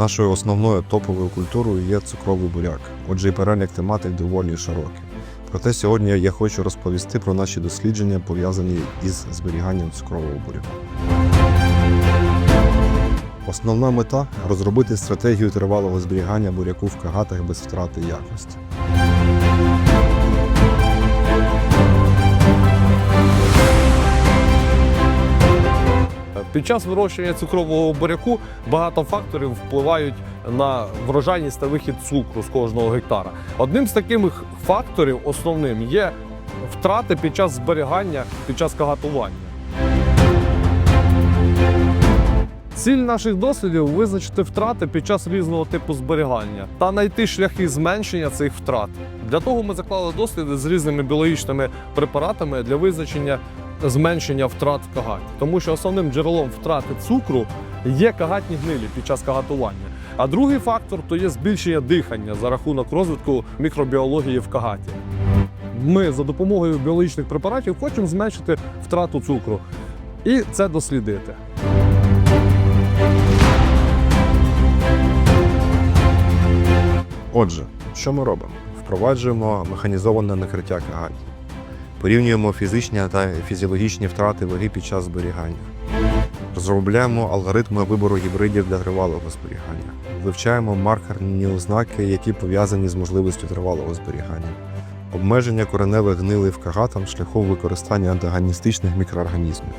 Нашою основною топовою культурою є цукровий буряк, отже, і перелік тематик доволі широкий. Проте сьогодні я хочу розповісти про наші дослідження, пов'язані із зберіганням цукрового буряку. Основна мета розробити стратегію тривалого зберігання буряку в кагатах без втрати якості. Під час вирощування цукрового буряку багато факторів впливають на врожайність та вихід цукру з кожного гектара. Одним з таких факторів основним є втрати під час зберігання, під час кагатування. Ціль наших дослідів визначити втрати під час різного типу зберігання та знайти шляхи зменшення цих втрат. Для того ми заклали досліди з різними біологічними препаратами для визначення зменшення втрат в кагаті. Тому що основним джерелом втрати цукру є кагатні гнилі під час кагатування. А другий фактор то є збільшення дихання за рахунок розвитку мікробіології в кагаті. Ми за допомогою біологічних препаратів хочемо зменшити втрату цукру і це дослідити. Отже, що ми робимо? Впроваджуємо механізоване накриття кагатів. Порівнюємо фізичні та фізіологічні втрати ваги під час зберігання. Розробляємо алгоритми вибору гібридів для тривалого зберігання. Вивчаємо маркерні ознаки, які пов'язані з можливістю тривалого зберігання. Обмеження кореневих гнилих кагатам шляхом використання антагоністичних мікроорганізмів.